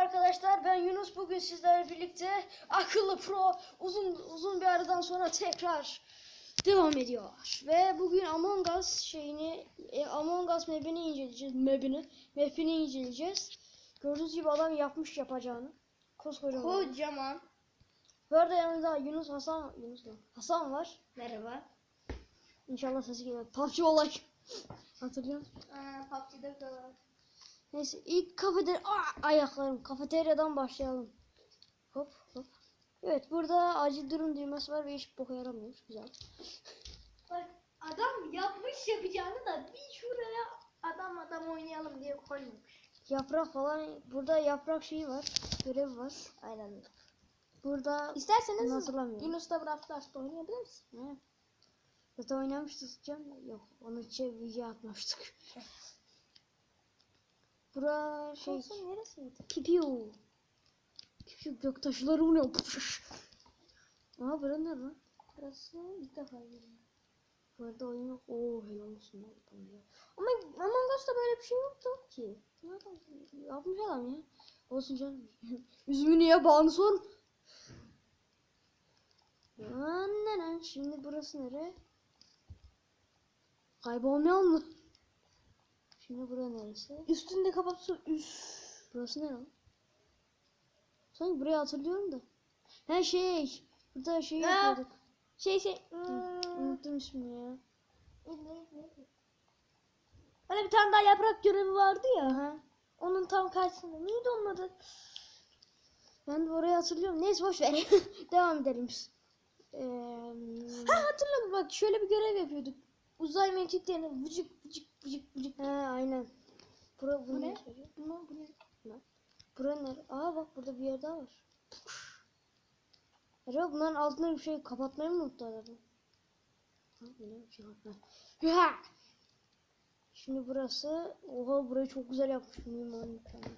arkadaşlar ben Yunus bugün sizlerle birlikte akıllı pro uzun uzun bir aradan sonra tekrar devam ediyor. Ve bugün Among Us şeyini e, Among Us map'ini inceleyeceğiz. Map'ini, map'ini inceleyeceğiz. Gördüğünüz gibi adam yapmış yapacağını. Koskocaman. Kocaman. Bu arada yanımda Yunus Hasan Yunus lan. Hasan var. Merhaba. İnşallah sesi gelir. PUBG olay. Hatırlıyor musun? Aa, PUBG'de falan. Neyse ilk kafeterya Aa, ayaklarım kafeteryadan başlayalım. Hop hop. Evet burada acil durum düğmesi var ve hiç boka yaramıyor. Güzel. Bak adam yapmış yapacağını da bir şuraya adam adam oynayalım diye koymuş. Yaprak falan burada yaprak şeyi var. Görev var. Aynen. Burada İsterseniz hatırlamıyorum. Yunus'ta Brawl oynayabilir misin? ne? Zaten oynamıştık canım. Yok onu şey video atmıştık. Bura şey Olsun neresiydi? pipiu. Pipiu göktaşları? Püf. Aa bura ne lan? Burası ilk defa geliyor. Bu arada oyun yok. Oo helal olsun. Ama Among Us'ta böyle bir şey yoktu. ki. Ne adam yapmış adam ya. Olsun canım. Üzümü niye bağını sor. Annen şimdi burası nere? Kaybolmayalım mı? Şimdi bura neresi? Üstünde kapatsı üst. Burası nere? lan? Sanki burayı hatırlıyorum da. He şey. Burada şey yapıyorduk. Şey şey. Unuttum ismini ya. Hani bir tane daha yaprak görevi vardı ya. Aha. Onun tam karşısında. Neydi onun adı? Ben de orayı hatırlıyorum. Neyse boş ver. Devam edelim. Ee, Ha hatırladım bak şöyle bir görev yapıyorduk. Uzay mekiğini vıcık vıcık vıcık vıcık. He aynen. Bura, bu Bu ne? ne? Bu ne? Bu ne? Bura ne? Aa bak burada bir yer daha var. Acaba bunların altına bir şey kapatmayı mı unuttu? Ha, bir şey. Ha. Şimdi burası, oha burayı çok güzel yapmış mimar mükemmel.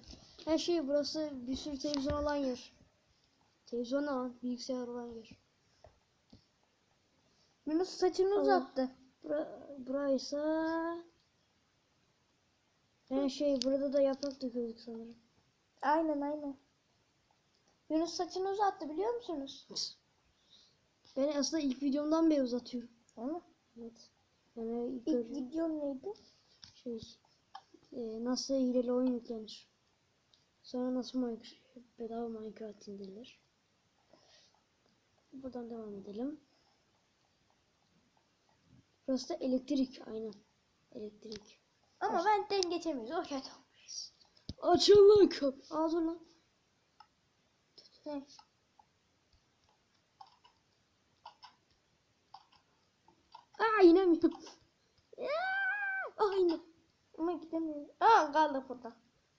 Her şey burası bir sürü televizyon olan yer. Televizyon olan, bilgisayar olan yer. Yunus saçını Allah. uzattı. Bura, buraysa... Her şey burada da yaprak döküyorduk sanırım. Aynen aynen. Yunus saçını uzattı biliyor musunuz? Ben aslında ilk videomdan beri uzatıyorum. Onu. Evet. Yani ilk, İlk gördüğüm videon neydi? şey e, nasıl hileli oyun yüklenir. Sonra nasıl Minecraft, bedava Minecraft indirilir. Buradan devam edelim. Burası da elektrik aynen. Elektrik. Ama benden geçemiyoruz. O kötü. Açılın kapı. Aa dur lan. Ne? Aa inemiyorum. Aa, ine. Ama gidemiyoruz. Aa kaldık burada.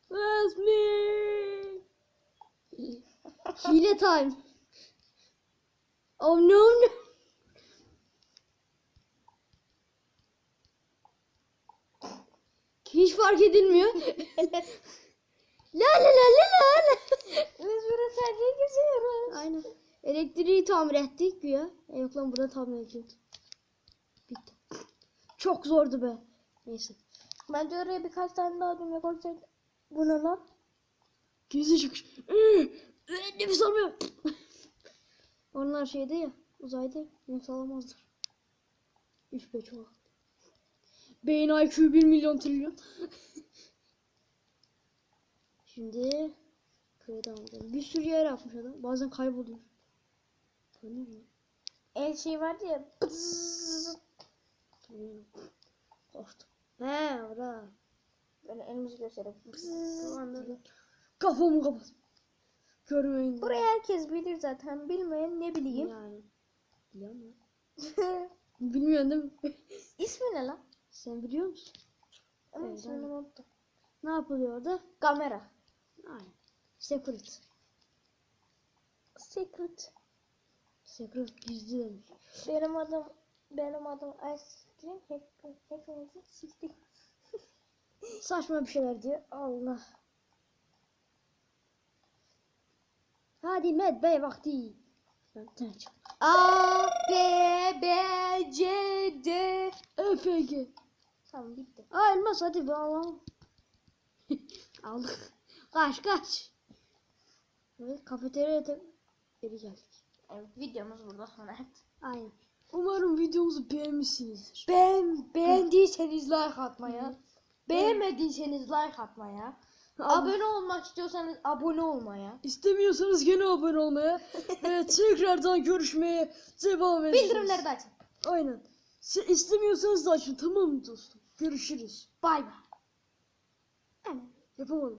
That's me. Hile time. Oh no no. Hiç fark edilmiyor. la la la la la. Biz burada sadece geziyoruz. Aynen. Elektriği tamir ettik güya. E, yok lan burada tamir ediyordu. Bitti. Çok zordu be. Neyse. Bence oraya birkaç tane daha düğme koysaydık. Bu ne lan? Gizli çıkış. Nefes almıyorum. Onlar şeyde ya. Uzayda nefes alamazlar. Üf be çok. Beyin IQ 1 milyon trilyon. Şimdi devam edelim. Bir sürü yer yapmış adam. Bazen kayboluyor. Tanıyor mu? El şey vardı ya. Korktum. He ora. Böyle elimizi gösterip. Anladım. Kafamı kapat. Görmeyin. Burayı herkes bilir zaten. Bilmeyen ne bileyim. Yani. Biliyor musun? Bilmiyorsun değil mi? İsmi ne lan? Sen biliyor musun? Ama Evet, ismini unuttum. Ne yapılıyor orada? Kamera. Aynen. Secret. Secret. Secret gizli demiş. Benim adım benim adım Ice Hep, hepinizi siktik. Saçma bir şeyler diyor. Allah. Hadi med bey vakti. Ben bir tane çık. A, B, B, C, D. ÖPG. Tamam bitti. Aa elmas hadi be alalım. Aldık. Kaç kaç. Evet kafeteryaya da geri geldik. Evet videomuz burada sona erdi. Aynen. Umarım videomuzu beğenmişsinizdir. Beğen, beğendiyseniz like atmaya. Beğenmediyseniz like atmaya. Abone olmak istiyorsanız abone olmaya. İstemiyorsanız gene abone olmaya ve tekrardan görüşmeye devam edeceğiz. Bildirimleri de açın. Aynen. Se- istemiyorsanız da açın tamam mı dostum? Görüşürüz. Bay bay. Yapamadım.